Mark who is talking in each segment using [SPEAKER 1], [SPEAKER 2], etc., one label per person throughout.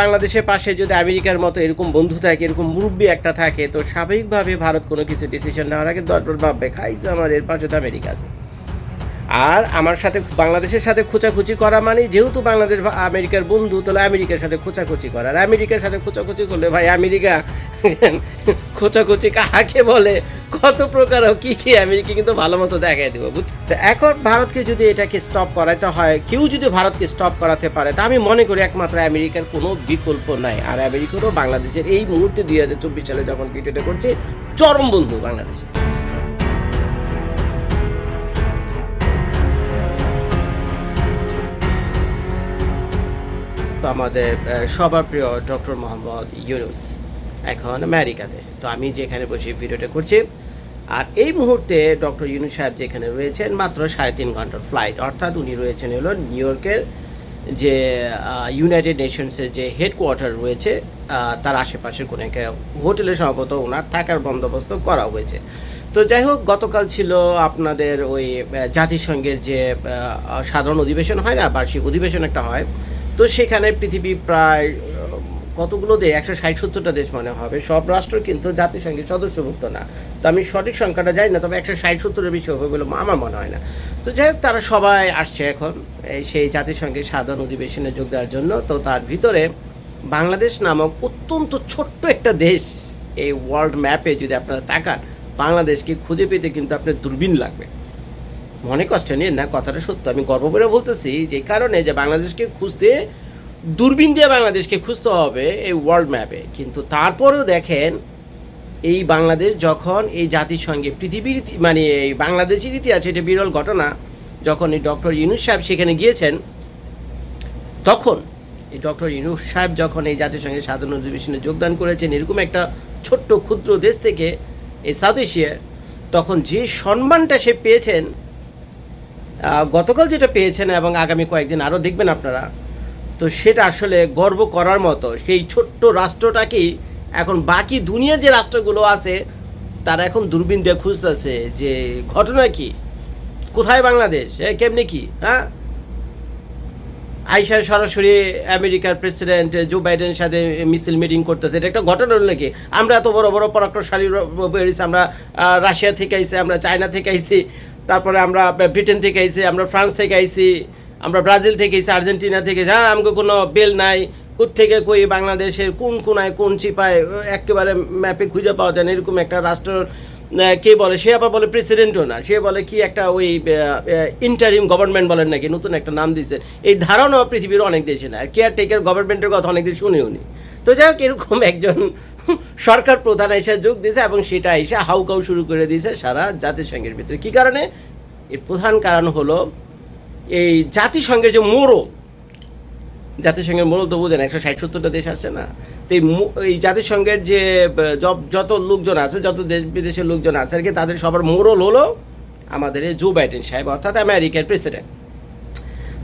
[SPEAKER 1] বাংলাদেশের পাশে যদি আমেরিকার মতো এরকম বন্ধু থাকে, এরকম মুরব্বী একটা থাকে, তো স্বাভাবিকভাবে ভারত কোনো কিছু ডিসিশন নেওয়ার আগে দরবার ভাববে, খাইছে আমার, এর পাশে তো আমেরিকা আছে। আর আমার সাথে, বাংলাদেশের সাথে খোঁচাখুচি করা মানে যেহেতু বাংলাদেশ আমেরিকার বন্ধু, তাহলে আমেরিকার সাথে খোঁচাখুচি করা। আর আমেরিকার সাথে খোঁচাখুচি করলে ভাই, আমেরিকা খোঁচাখুচি কাহাকে বলে? কত প্রকার কি কি আমেরিকা কিন্তু ভালো মতো দেখাই দেবো তো এখন ভারতকে যদি এটাকে স্টপ করাতে হয়, কেউ যদি ভারতকে স্টপ করাতে পারে, তা আমি মনে করি একমাত্র আমেরিকার কোনো বিকল্প নাই। আর আমেরিকারও বাংলাদেশের এই মুহূর্তে দুই হাজার চব্বিশ সালে যখন ভিডিওটা করছে, চরম বন্ধু বাংলাদেশে আমাদের সবার প্রিয় ডক্টর মোহাম্মদ ইউনুস। এখন আমেরিকাতে। তো আমি যেখানে বসে ভিডিওটা করছি, আর এই মুহূর্তে ডক্টর ইউনুস সাহেব যেখানে রয়েছেন, মাত্র সাড়ে তিন ঘণ্টার ফ্লাইট অর্থাৎ উনি রয়েছেন হলো নিউ ইয়র্কের যে ইউনাইটেড নেশনসের যে হেডকোয়ার্টার রয়েছে তার আশেপাশের কোনো একটা হোটেলে সম্ভবত ওনার থাকার বন্দোবস্ত করা হয়েছে। তো যাই হোক, গতকাল ছিল আপনাদের ওই জাতিসংঘের যে সাধারণ অধিবেশন হয় না, বার্ষিক অধিবেশন একটা হয়। তো সেখানে পৃথিবী প্রায় কতগুলো দেশ, একশো ষাট সত্তরটা দেশ মনে হবে, সব রাষ্ট্র কিন্তু জাতিসংঘের সদস্যভুক্ত না। তো আমি সঠিক সংখ্যাটা জানি না, তবে একশো ষাট সত্তরের বেশি হবে বলে আমার মনে হয় না। তো যাই হোক, তারা সবাই আসছে এখন সেই জাতিসংঘের সাধারণ অধিবেশনে যোগ দেওয়ার জন্য। তো তার ভিতরে বাংলাদেশ নামক অত্যন্ত ছোট্ট একটা দেশ এই ওয়ার্ল্ড ম্যাপে যদি আপনারা তাকান, বাংলাদেশকে খুঁজে পেতে কিন্তু আপনার দূরবীন লাগবে। মনে কষ্ট নিয়ে না, কথাটা সত্য। আমি গর্ব করে বলতেছি যে কারণে যে বাংলাদেশকে খুঁজতে দূরবীন দিয়ে বাংলাদেশকে খুঁজতে হবে এই ওয়ার্ল্ড ম্যাপে কিন্তু তারপরেও দেখেন, এই বাংলাদেশ যখন এই জাতিসংঘে পৃথিবীর মানে এই বাংলাদেশের ইতিহাসে এটা বিরল ঘটনা, যখন এই ডক্টর ইউনুস সাহেব সেখানে গিয়েছেন, তখন এই ডক্টর ইউনুস সাহেব যখন এই জাতিসংঘের সাধারণ অধিবেশনে যোগদান করেছেন, এরকম একটা ছোট্ট ক্ষুদ্র দেশ থেকে এই সাউথ এশিয়ার তখন যে সম্মানটা সে পেয়েছেন গতকাল যেটা পেয়েছেন এবং আগামী কয়েকদিন আরও দেখবেন আপনারা তো সেটা আসলে গর্ব করার মতো। সেই ছোট্ট রাষ্ট্রটাকেই এখন বাকি দুনিয়ার যে রাষ্ট্রগুলো আছে, তারা এখন দূরবীন দিয়ে খুঁজতেছে যে ঘটনা কি? কোথায় বাংলাদেশ? এ, কেমনি কি? হ্যাঁ? আইসা সরাসরি আমেরিকার প্রেসিডেন্ট জো বাইডেনের সাথে মিছিল মিটিং করতেছে। এটা একটা ঘটনা হলো নাকি? আমরা এত বড় বড় পরাক্রমশালী বেরিয়েছি আমরা রাশিয়া থেকে আইছি, আমরা চায়না থেকে আইছি, তারপরে আমরা ব্রিটেন থেকে আইছি, আমরা ফ্রান্স থেকে আইছি আমরা ব্রাজিল থেকে আইছি আর্জেন্টিনা থেকে আইছি। হ্যাঁ আমাকে কোনো বেল নাই। থেকে কই বাংলাদেশের কোন কোনায় কোন চিপায় একেবারে ম্যাপে খুঁজে পাওয়া যায় না। এরকম একটা রাষ্ট্র কে বলে? সে আবার বলে প্রেসিডেন্টও না। সে বলে কি একটা ওই ইন্টারিম গভর্নমেন্ট বলেন নাকি, নতুন একটা নাম দিয়েছে এই ধারণা পৃথিবীর অনেক দেশে না কেয়ার টেকার গভর্নমেন্টের কথা অনেক দেশ শুনেও নি তো যাই হোক, এরকম একজন সরকার প্রধান এসে যোগ দিয়েছে এবং সেটা এসে হাউকাউ শুরু করে দিয়েছে সারা জাতিসংঘের ভিতরে। কি কারণে? এর প্রধান কারণ হলো এই জাতিসংঘের যে মোড়ল, জাতিসংঘের মূল তো বুঝেন, একশো ষাট সত্তরটা দেশ আছে না? তো এই জাতিসংঘের যে যত লোকজন আছে, যত দেশ বিদেশের লোকজন আছে আর কি, তাদের সবার মোড়ল হলো আমাদের জো বাইডেন সাহেব, অর্থাৎ আমেরিকার প্রেসিডেন্ট।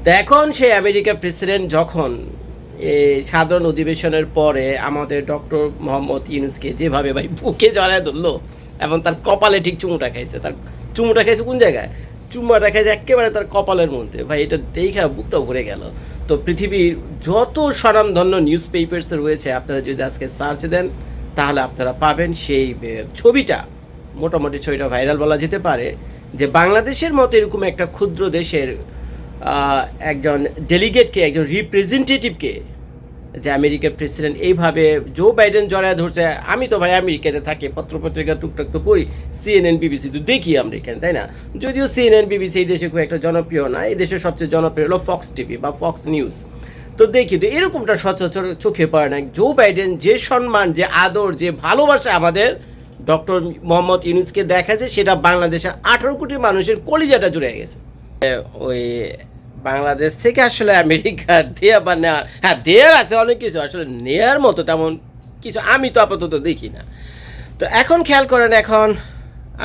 [SPEAKER 1] তো এখন সেই আমেরিকার প্রেসিডেন্ট যখন এই সাধারণ অধিবেশনের পরে আমাদের ডক্টর মোহাম্মদ ইউনুসকে যেভাবে ভাই বুকে জড়ায় ধরলো এবং তার কপালে ঠিক চুমুটা খাইছে, তার চুমুটা খাইছে কোন জায়গায়? চুমুটা যায় একেবারে তার কপালের মধ্যে। ভাই, এটা দেখা বুকটা ভরে গেল। তো পৃথিবীর যত স্বনামধন্য নিউজ পেপার্স রয়েছে, আপনারা যদি আজকে সার্চ দেন, তাহলে আপনারা পাবেন সেই ছবিটা। মোটামুটি ছবিটা ভাইরাল বলা যেতে পারে, যে বাংলাদেশের মতো এরকম একটা ক্ষুদ্র দেশের একজন ডেলিগেটকে একজন রিপ্রেজেন্টেটিভকে যে আমেরিকার প্রেসিডেন্ট এইভাবে জো বাইডেন জড়ায় ধরছে। আমি তো ভাই আমেরিকাতে থাকি, পত্রপত্রিকা টুকটাক তো পড়ি সিএনএন বিবিসি তো দেখি আমরা এখানে তাই না? যদিও সিএনএন বিবিসি এই দেশে খুব একটা জনপ্রিয় না, এই দেশের সবচেয়ে জনপ্রিয় হলো ফক্স টিভি বা ফক্স নিউজ তো দেখি, তো এরকমটা সচরাচর চোখে পড়ে না। জো বাইডেন যে সম্মান, যে আদর, যে ভালোবাসা আমাদের ডক্টর মোহাম্মদ ইউনুসকে দেখাচ্ছে, সেটা বাংলাদেশের আঠারো কোটি মানুষের কলিজাটা জুড়ে গেছে। ওই বাংলাদেশ থেকে আসলে আমেরিকা, দেয়া বা নেওয়ার হ্যাঁ দেয়ার আছে অনেক কিছু, আসলে নেয়ার মতো তেমন কিছু আমি তো আপাতত দেখি না। তো এখন খেয়াল করেন এখন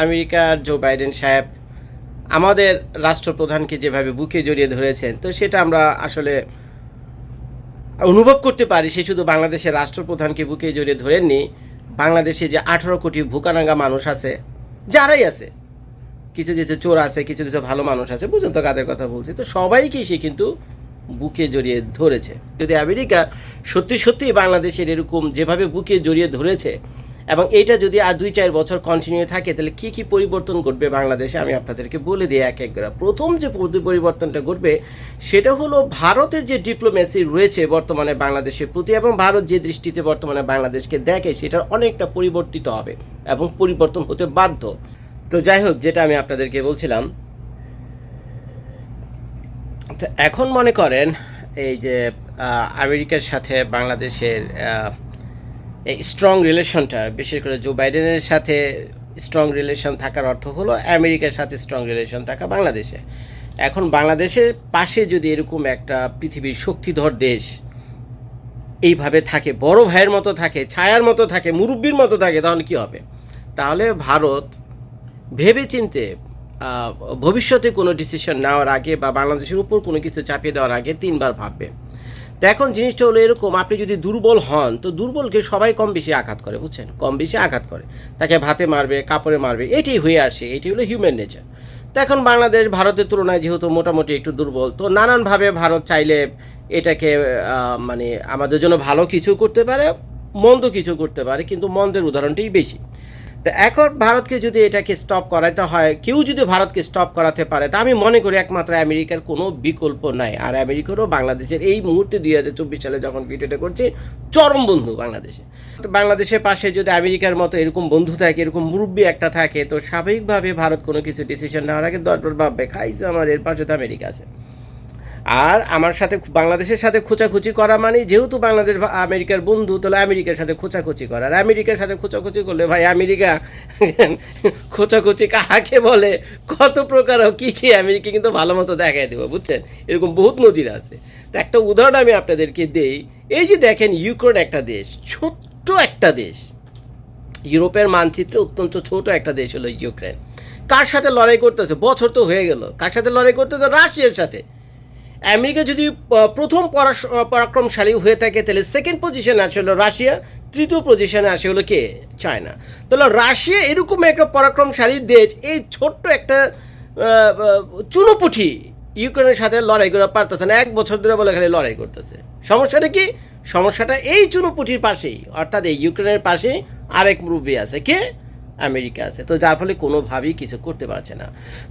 [SPEAKER 1] আমেরিকার জো বাইডেন সাহেব আমাদের রাষ্ট্রপ্রধানকে যেভাবে বুকে জড়িয়ে ধরেছেন, তো সেটা আমরা আসলে অনুভব করতে পারি। সে শুধু বাংলাদেশের রাষ্ট্রপ্রধানকে বুকে জড়িয়ে ধরেননি, বাংলাদেশে যে আঠারো কোটি ভুকানাঙ্গা মানুষ আছে, যারাই আছে কিছু কিছু চোর আছে, কিছু কিছু ভালো মানুষ আছে, বুঝুন তো কাদের কথা বলছি। তো সবাইকে সে কিন্তু বুকে জড়িয়ে ধরেছে। যদি আমেরিকা সত্যি সত্যি বাংলাদেশের এরকম যেভাবে বুকে জড়িয়ে ধরেছে, এবং এইটা যদি আর দুই চার বছর কন্টিনিউ থাকে, তাহলে কি কি পরিবর্তন ঘটবে বাংলাদেশে? আমি আপনাদেরকে বলে দিই এক এক প্রথম যে পরি- পরিবর্তনটা ঘটবে, সেটা হলো ভারতের যে ডিপ্লোমেসি রয়েছে বর্তমানে বাংলাদেশের প্রতি, এবং ভারত যে দৃষ্টিতে বর্তমানে বাংলাদেশকে দেখে, সেটার অনেকটা পরিবর্তিত হবে, এবং পরিবর্তন হতে বাধ্য। তো যাই হোক যেটা আমি আপনাদেরকে বলছিলাম, তো এখন মনে করেন এই যে আমেরিকার সাথে বাংলাদেশের এই স্ট্রং রিলেশনটা বিশেষ করে জো বাইডেনের সাথে স্ট্রং রিলেশন থাকার অর্থ হলো আমেরিকার সাথে স্ট্রং রিলেশন থাকা বাংলাদেশে। এখন বাংলাদেশের পাশে যদি এরকম একটা পৃথিবীর শক্তিধর দেশ এইভাবে থাকে, বড় ভাইয়ের মতো থাকে, ছায়ার মতো থাকে, মুরব্বীর মতো থাকে, তাহলে কি হবে? তাহলে ভারত ভেবে চিনতে ভবিষ্যতে কোনো ডিসিশন নেওয়ার আগে বা বাংলাদেশের উপর কোনো কিছু চাপিয়ে দেওয়ার আগে তিনবার ভাববে। তো এখন জিনিসটা হলো এরকম, আপনি যদি দুর্বল হন, তো দুর্বলকে সবাই কম বেশি আঘাত করে, বুঝছেন? কম বেশি আঘাত করে। তাকে ভাতে মারবে, কাপড়ে মারবে, এটাই হয়ে আসে এটি হলো হিউম্যান নেচার তো এখন বাংলাদেশ, ভারতের তুলনায় যেহেতু মোটামুটি একটু দুর্বল, তো নানানভাবে ভারত চাইলে এটাকে মানে আমাদের জন্য ভালো কিছু করতে পারে, মন্দ কিছু করতে পারে, কিন্তু মন্দের উদাহরণটাই বেশি। তো এখন ভারতকে যদি এটাকে স্টপ করাতে হয়, কেউ যদি ভারতকে স্টপ করাতে পারে, তা আমি মনে করি একমাত্র আমেরিকার কোনো বিকল্প নাই। আর আমেরিকারও বাংলাদেশের এই মুহূর্তে দুই হাজার চব্বিশ সালে যখন ভিডিওটা করছি, চরম বন্ধু বাংলাদেশে। তো বাংলাদেশের পাশে যদি আমেরিকার মতো এরকম বন্ধু থাকে, এরকম মুরব্বী একটা থাকে, তো স্বাভাবিকভাবে ভারত কোনো কিছু ডিসিশন নেওয়ার আগে দরবার ভাববে খাইছে আমার, এর পাশে তো আমেরিকা আছে। আর আমার সাথে বাংলাদেশের সাথে খোঁচাখুচি করা মানে যেহেতু বাংলাদেশ আমেরিকার বন্ধু, তাহলে আমেরিকার সাথে খোঁচাখুচি করা। আর আমেরিকার সাথে খোঁচাখুচি করলে ভাই আমেরিকা খোঁচাখুচি কাহাকে বলে? কত প্রকার কী কী আমেরিকা কিন্তু ভালো মতো দেখাই দেবো, বুঝছেন? এরকম বহুত নজির আছে। তো একটা উদাহরণ আমি আপনাদেরকে দেই। এই যে দেখেন, ইউক্রেন একটা দেশ, ছোট্ট একটা দেশ। ইউরোপের মানচিত্রে অত্যন্ত ছোট একটা দেশ হলো ইউক্রেন। কার সাথে লড়াই করতেছে? বছর তো হয়ে গেল। কার সাথে লড়াই করতেছে? রাশিয়ার সাথে। আমেরিকা যদি প্রথম পরাক্রমশালী হয়ে থাকে, তাহলে সেকেন্ড পজিশনে আছে হলো রাশিয়া, তৃতীয় পজিশনে আসে হলো কে? চায়না। তাহলে রাশিয়া এরকম একটা পরাক্রমশালী দেশ, এই ছোট্ট একটা চুনোপুঠি ইউক্রেনের সাথে লড়াই করে পারতেছে না, এক বছর ধরে বলে খালি লড়াই করতেছে। সমস্যাটা কি? সমস্যাটা এই চুনোপুঠির পাশেই, অর্থাৎ এই ইউক্রেনের পাশেই আরেক মুরব্বী আছে, কে? আমেরিকা আছে। তো যার ফলে কোনোভাবেই কিছু করতে পারছে না।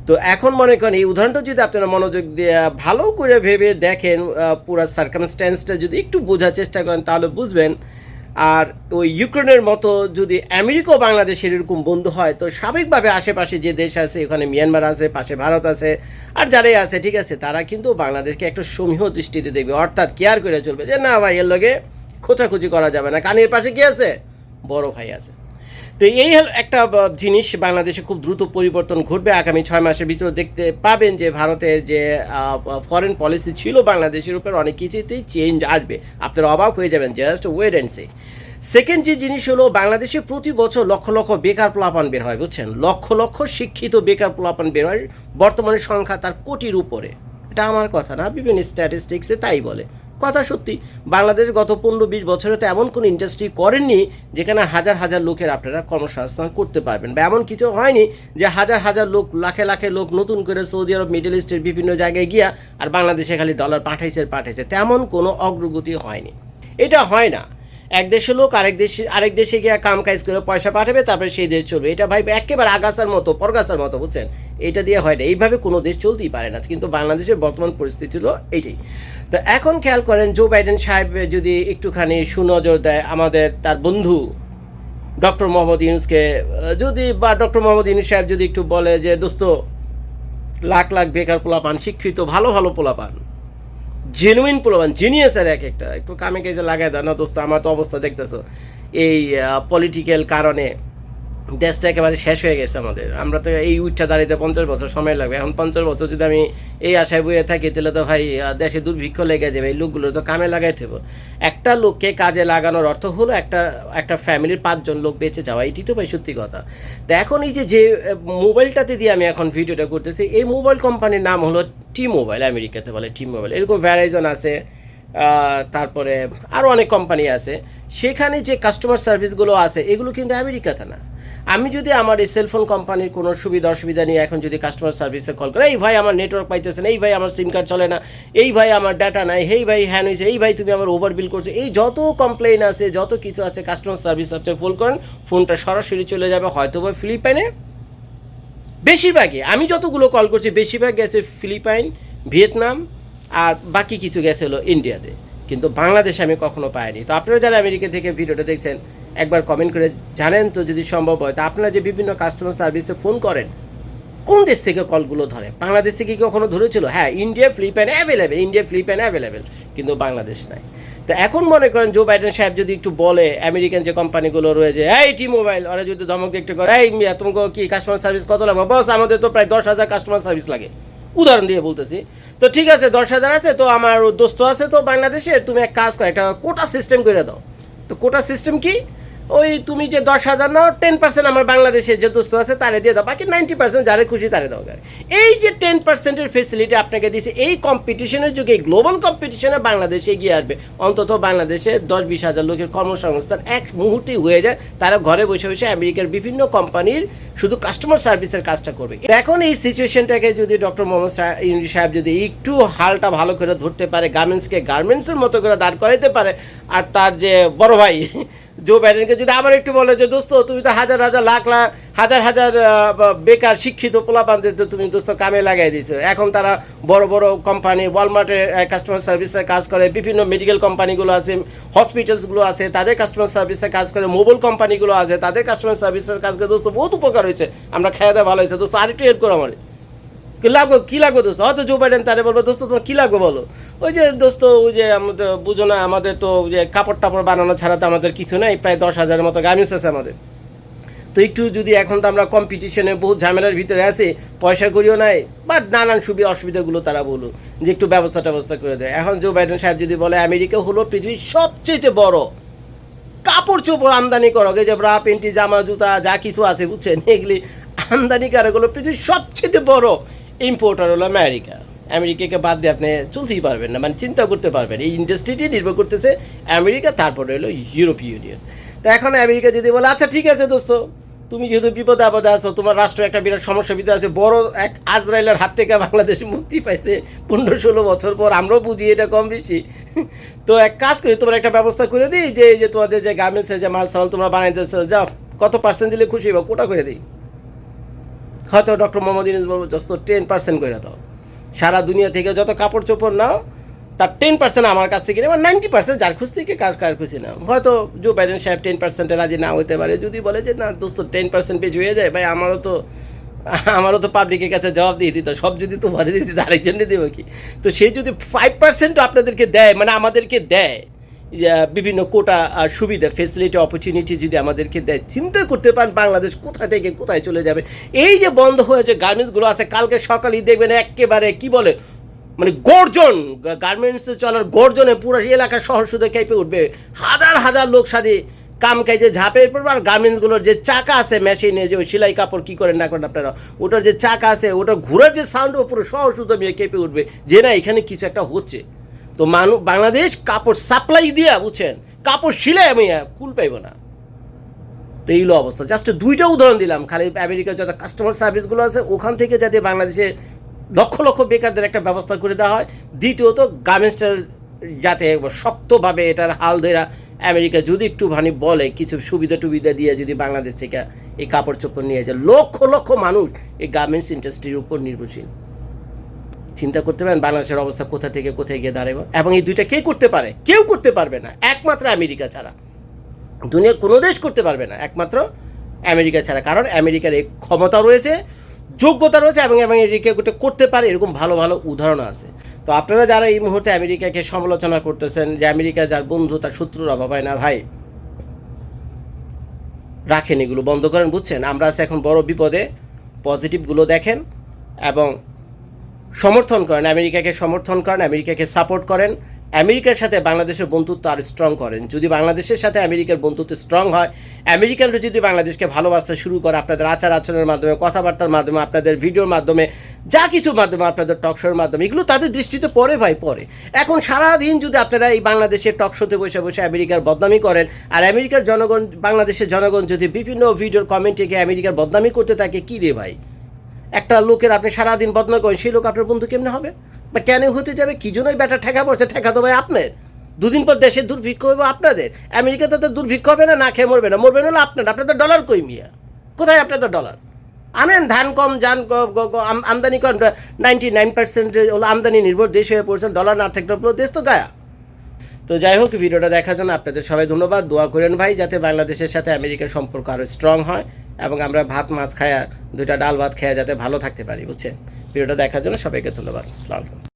[SPEAKER 1] তো এখন মনে করেন এই উদাহরণটা যদি আপনারা মনোযোগ দিয়ে, ভালো করে ভেবে দেখেন পুরো সার্কামস্ট্যান্সটা যদি একটু বোঝার চেষ্টা করেন, তাহলে বুঝবেন। আর ওই ইউক্রেনের মতো যদি আমেরিকা বাংলাদেশের এরকম বন্ধু হয়, তো স্বাভাবিকভাবে আশেপাশে যে দেশ আছে, ওখানে মিয়ানমার আছে, পাশে ভারত আছে, আর যারাই আছে, ঠিক আছে, তারা কিন্তু বাংলাদেশকে একটু সমীহ দৃষ্টিতে দেখবে। অর্থাৎ কেয়ার করে চলবে যে, না ভাই, এর লগে খোঁচাখুচি করা যাবে না। কানের পাশে কি আছে? বড় ভাই আছে। তো এই একটা জিনিস বাংলাদেশে খুব দ্রুত পরিবর্তন ঘটবে। আগামী ছয় মাসের ভিতরে দেখতে পাবেন যে ভারতের যে ফরেন পলিসি ছিল বাংলাদেশের উপর অনেক কিছুতেই চেঞ্জ আসবে। আপনারা অবাক হয়ে যাবেন just wait and say second যে জিনিস হলো, বাংলাদেশে প্রতি বছর লক্ষ লক্ষ বেকার পোলাপান বের হয়, বুঝছেন? লক্ষ লক্ষ শিক্ষিত বেকার পোলাপান বের হয়, বর্তমানে সংখ্যা তার কোটির উপরে। এটা আমার কথা না, বিভিন্ন স্ট্যাটিস্টিক্সে তাই বলে। কথা সত্যি, বাংলাদেশ গত পনেরো বিশ বছরে তো এমন কোনো ইন্ডাস্ট্রি করেননি যেখানে হাজার হাজার লোকের আপনারা কর্মসংস্থান করতে পারবেন বা এমন কিছু হয়নি যে হাজার হাজার লোক, লাখে লাখে লোক নতুন করে সৌদি আরব, মিডল ইস্টের বিভিন্ন জায়গায় গিয়া আর বাংলাদেশে খালি ডলার পাঠাইছে পাঠাইছে, তেমন কোনো অগ্রগতি হয়নি। এটা হয় না। এক দেশের লোক, আরেক দেশে আরেক দেশে গিয়ে কাম কাজ করে পয়সা পাঠাবে, তারপরে সেই দেশ চলবে। এটা ভাই একেবারে আগাছার মতো, পরগাছার মতো, বুঝছেন? এটা দিয়ে হয় না। এইভাবে কোনো দেশ চলতেই পারে না। কিন্তু বাংলাদেশের বর্তমান পরিস্থিতি হলো এইটাই। তো এখন খেয়াল করেন জো বাইডেন সাহেব যদি একটুখানি সুনজর দেয় আমাদের তার বন্ধু ডক্টর মোহাম্মদ ইউনুসকে, যদি বা ডক্টর মোহাম্মদ ইউনুস সাহেব যদি একটু বলে যে, দোস্ত, লাখ লাখ বেকার পোলাপান, শিক্ষিত, ভালো ভালো পোলাপান। জেনুইন পোলাপান জিনিয়াসের এক একটা। একটু কামে কাজে লাগাই দাও না দোস্ত, আমার তো অবস্থা দেখতেছো। এই পলিটিক্যাল কারণে দেশটা একেবারে শেষ হয়ে গেছে আমাদের। আমরা তো এই উঠটা দাঁড়িয়ে পঞ্চাশ বছর সময় লাগবে। এখন পঞ্চাশ বছর যদি আমি এই আশায় বইয়ে থাকি, তাহলে তো ভাই দেশে দুর্ভিক্ষ লেগে যাবে, এই লোকগুলো তো কামে লাগাই দেবো একটা লোককে কাজে লাগানোর অর্থ হলো একটা একটা ফ্যামিলির পাঁচজন লোক বেঁচে যাওয়া এটি তো ভাই সত্যি কথা। তো এখন এই যে যে, মোবাইলটাতে দিয়ে আমি এখন ভিডিওটা করতেছি, এই মোবাইল কোম্পানির নাম হলো টি মোবাইল আমেরিকাতে বলে টি মোবাইল এরকম ভ্যারাইজন আছে তারপরে আরও অনেক কোম্পানি আছে। সেখানে যে কাস্টমার সার্ভিসগুলো আছে, এগুলো কিন্তু আমেরিকাতে না। আমি যদি আমার এই সেলফোন কোম্পানির কোনো সুবিধা, অসুবিধা নিয়ে এখন যদি কাস্টমার সার্ভিসে কল করে, এই ভাই আমার নেটওয়ার্ক পাইতেছে না, এই ভাই আমার সিম কার্ড চলে না, এই ভাই আমার ডাটা নাই এই ভাই হ্যান হয়েছে এই ভাই তুমি আমার ওভার বিল করছ। এই যত কমপ্লেন আছে, যত কিছু আছে কাস্টমার সার্ভিস আপনি ফোন করেন ফোনটা সরাসরি চলে যাবে হয়তো বা ফিলিপাইনে বেশিরভাগই, আমি যতগুলো কল করছি, বেশিরভাগ গেছে ফিলিপাইন, ভিয়েতনাম, আর বাকি কিছু গেছে হলো ইন্ডিয়াতে। কিন্তু বাংলাদেশে আমি কখনো পাইনি। তো আপনারা যারা আমেরিকা থেকে ভিডিওটা দেখছেন, একবার কমেন্ট করে জানেন তো যদি সম্ভব হয়। তো আপনারা যে বিভিন্ন কাস্টমার সার্ভিসে ফোন করেন, কোন দেশ থেকে কলগুলো ধরে? বাংলাদেশ থেকে কখনো ধরেছিল? হ্যাঁ India Philippine available India Philippine available কিন্তু বাংলাদেশ নাই। তো এখন মনে করেন জো বাইডেন সাহেব যদি একটু বলে আমেরিকান যে কোম্পানিগুলো রয়েছে, এই টি মোবাইল ওরা যদি ধমক একটু করে, এই মিয়া তোমাকে কি কাস্টমার সার্ভিস কত লাগবে? বস, আমাদের তো প্রায় দশ হাজার কাস্টমার সার্ভিস লাগে। উদাহরণ দিয়ে বলতেছি। তো ঠিক আছে, দশ হাজার আছে, তো আমার দোস্ত আছে তো বাংলাদেশে তুমি এক কাজ করো, একটা কোটা সিস্টেম করে দাও। তো কোটা সিস্টেম কি? ওই তুমি যে দশ হাজার নাও টেন পার্সেন্ট আমার বাংলাদেশে যে দোস্ত আছে তারে দিয়ে দাও, বাকি নাইনটি পার্সেন্ট যারে খুশি তারে দাও এই যে টেন পার্সেন্টের ফেসিলিটি আপনাকে দিয়েছে এই কম্পিটিশনের যুগে গ্লোবাল কম্পিটিশনে বাংলাদেশে এগিয়ে আসবে। অন্তত বাংলাদেশে দশ বিশ হাজার লোকের কর্মসংস্থান এক মুহূর্তেই হয়ে যায়, তারা ঘরে বসে বসে আমেরিকার বিভিন্ন কোম্পানির শুধু কাস্টমার সার্ভিসের কাজটা করবে। এখন এই সিচুয়েশনটাকে যদি ডক্টর মোহাম্মদ ইউনুস সাহেব যদি একটু হালটা ভালো করে ধরতে পারে গার্মেন্টসকে গার্মেন্টসের মতো করে দাঁড় করাইতে পারে, আর তার যে বড় ভাই জো বাইডেনকে যদি আবার একটু বলে যে, দোস্ত, তুমি তো হাজার হাজার, লাখ লাখ, হাজার হাজার বেকার, শিক্ষিত পোলাপানদের তো তুমি, দোস্ত, কামে লাগাই দিছো এখন তারা বড় বড় কোম্পানি ওয়ালমার্টে কাস্টমার সার্ভিসে কাজ করে, বিভিন্ন মেডিকেল কোম্পানিগুলো আছে হসপিটালসগুলো আছে, তাদের কাস্টমার সার্ভিসে কাজ করে মোবাইল কোম্পানিগুলো আছে, তাদের কাস্টমার সার্ভিসের কাজ করে দোস্ত, বহুত উপকার হয়েছে। আমরা খাওয়া দাওয়া ভালো হয়েছে। দোস্ত, আরেকটু হেল্প করো আমার। কি লাগবে কি লাগবে দোস্ত? হয়তো জো বাইডেন তারে বলব, দোস্ত, তোমার কি লাগবে বলো? ওই যে দোস্ত, ওই যে আমাদের, বুঝো না, আমাদের তো ওই যে কাপড় টাপড় বানানো ছাড়া তো আমাদের কিছু নেই, প্রায় দশ হাজারের মতো গার্মেন্টস আছে আমাদের। তো একটু যদি এখন তো আমরা কম্পিটিশনে বহুত ঝামেলার ভিতরে আছি, পয়সা করিও নাই, বা নানান সুবিধা অসুবিধাগুলো তারা বলো যে একটু ব্যবস্থা ট্যবস্থা করে দেয়। এখন জো বাইডেন সাহেব যদি বলে, আমেরিকা হলো পৃথিবীর সবচেয়ে বড় কাপড় চোপড় আমদানি করো যে ব্রা পেন্টি, জামা, জুতা, যা কিছু আছে, বুঝছেন? এগুলি আমদানিকারক হলো পৃথিবীর সবচেয়ে বড় ইম্পোর্টার হলো আমেরিকা আমেরিকাকে বাদ দিয়ে আপনি চলতেই পারবেন না। মানে চিন্তা করতে পারবেন এই ইন্ডাস্ট্রিটি নির্ভর করতেছে আমেরিকা তারপরে হলো ইউরোপীয় ইউনিয়ন তো এখন আমেরিকা যদি বলে আচ্ছা ঠিক আছে দোস্ত, তুমি যেহেতু বিপদে আপদে আছো, তোমার রাষ্ট্র একটা বিরাট সমস্যা ভিতরে আছে, বড় এক আজরাইলের হাত থেকে বাংলাদেশ মুক্তি পাইছে পনেরো ষোলো বছর পর, আমরাও বুঝি এটা কম বেশি। তো এক কাজ করি, তোমার একটা ব্যবস্থা করে দিই, যে যে তোমাদের যে গার্মেন্টসে যে মাল সামাল তোমরা বানাইতেছো, যাও, কত পার্সেন্ট দিলে খুশি বা কোটা করে দিই। হয়তো ডক্টর মোহাম্মদ ইউনুস বলব, যত টেন পার্সেন্ট করে দাও। সারা দুনিয়া থেকে যত কাপড় চোপড় নাও, তার টেন পার্সেন্ট আমার কাছ থেকে নেবে নাইনটি পার্সেন্ট যার খুশি থেকে কার কার খুশি না হয়তো জো বাইডেন সাহেব টেন পার্সেন্টে রাজি না হতে পারে, যদি বলে যে, না, দোস্ত টেন পার্সেন্ট পেজ হয়ে যায়, ভাই, আমারও তো আমারও তো পাবলিকের কাছে জবাব দিয়ে দিত সব যদি তো ভরে দিত আরেকজনকে দেবো কি? তো সে যদি ফাইভ পার্সেন্ট আপনাদেরকে দেয় মানে আমাদেরকে দেয় বিভিন্ন কোটা সুবিধা ফেসিলিটি অপরচুনিটি যদি আমাদেরকে দেয়, চিন্তা করতে পারেন বাংলাদেশ কোথা থেকে কোথায় চলে যাবে। এই যে বন্ধ হয়েছে গার্মেন্টসগুলো আছে, কালকে সকালেই দেখবেন একেবারে কি বলে মানে গর্জন গার্মেন্টসে চলার গর্জনে পুরো এলাকা শহর শুধু কেঁপে উঠবে। হাজার হাজার লোক সাথে কাম কাজে ঝাঁপে পড়বে, আর গার্মেন্টসগুলোর যে চাকা আছে মেশিনে যে ওই সেলাই কাপড় কী করেন না করেন আপনারা, ওটার যে চাকা আছে, ওটা ঘোরার যে সাউন্ড পুরো শহর শুধু মেয়ে কেঁপে উঠবে। যে না, এখানে কিছু একটা হচ্ছে। তো মানু বাংলাদেশ কাপড় সাপ্লাই দিয়া, বুঝছেন? কাপড় শিলে আমি কুল পাইব না। তো এইগুলো অবস্থা। জাস্ট দুইটা উদাহরণ দিলাম। খালি আমেরিকার যত কাস্টমার সার্ভিসগুলো আছে, ওখান থেকে যাতে বাংলাদেশে লক্ষ লক্ষ বেকারদের একটা ব্যবস্থা করে দেওয়া হয়। দ্বিতীয়ত গার্মেন্টসটার যাতে শক্তভাবে এটার হাল ধরা আমেরিকা যদি একটু ভানি বলে, কিছু সুবিধা টুবিধা দিয়ে যদি বাংলাদেশ থেকে এই কাপড় চোপড় নিয়ে যায়। লক্ষ লক্ষ মানুষ এই গার্মেন্টস ইন্ডাস্ট্রির উপর নির্ভরশীল। চিন্তা করতে পারেন বাংলাদেশের অবস্থা কোথা থেকে কোথায় গিয়ে দাঁড়াবে এবং এই দুইটা কে করতে পারে? কেউ করতে পারবে না। একমাত্র আমেরিকা ছাড়া। দুনিয়ার কোনো দেশ করতে পারবে না। একমাত্র আমেরিকা ছাড়া। কারণ আমেরিকার এই ক্ষমতা রয়েছে, যোগ্যতা রয়েছে এবং আমেরিকা এটা করতে পারে এরকম ভালো ভালো উদাহরণ আছে। তো আপনারা যারা এই মুহূর্তে আমেরিকাকে সমালোচনা করতেছেন যে আমেরিকা যার বন্ধু, তার শত্রুর অভাব হয় না, ভাই, রাখেন এগুলো, বন্ধ করেন, বুঝছেন? আমরা আছে এখন বড় বিপদে। পজিটিভগুলো দেখেন এবং সমর্থন করেন, আমেরিকাকে সমর্থন করেন, আমেরিকাকে সাপোর্ট করেন। আমেরিকার সাথে বাংলাদেশের বন্ধুত্ব আর স্ট্রং করেন। যদি বাংলাদেশের সাথে আমেরিকার বন্ধুত্ব স্ট্রং হয়, আমেরিকানরা যদি বাংলাদেশকে ভালোবাসতে শুরু করে আপনাদের আচার আচরণের মাধ্যমে, কথাবার্তার মাধ্যমে, আপনাদের ভিডিওর মাধ্যমে, যা কিছুর মাধ্যমে, আপনাদের টক শোর মাধ্যমে, এগুলো তাদের দৃষ্টিতে পড়ে ভাই পরে এখন সারাদিন যদি আপনারা এই বাংলাদেশের টক শোতে বসে বসে আমেরিকার বদনামি করেন, আর আমেরিকার জনগণ, বাংলাদেশের জনগণ যদি বিভিন্ন ভিডিওর কমেন্টে গিয়ে আমেরিকার বদনামি করতে থাকে, কী রে ভাই? একটা লোকের আপনি সারাদিন বদনাম করেন, সেই লোক আপনার বন্ধু কেমনে হবে? বা কেন হতে যাবে? কি জন্যই ব্যাটা ঠেকা পড়ছে? ঠেকা ভাই আপনার। দুদিন পর দেশে দুর্ভিক্ষ হবে আপনাদের। আমেরিকাতে তো দুর্ভিক্ষ হবে না না খেয়ে মরবে না। মরবে না আপনার। আপনাদের ডলার কই মিয়া? কোথায় আপনাদের ডলার? আনেন ধান কম, যান আমদানি কম নাইনটি নাইন পার্সেন্ট হলো আমদানি নির্ভর, দেশ হয়ে পড়ছে, ডলার না থাকলে দেশ তো গায়া। তো যাই হোক, ভিডিওটা দেখার জন্য আপনাদের সবাই ধন্যবাদ। দোয়া করেন ভাই, যাতে বাংলাদেশের সাথে আমেরিকার সম্পর্ক আরও স্ট্রং হয়। এবং আমরা ভাত, মাছ খায়া দুইটা ডাল, ভাত খায়া যাতে ভালো থাকতে পারি, বুঝছেন? ভিডিওটা দেখার জন্য সবাইকে ধন্যবাদ। আসসালামু আলাইকুম।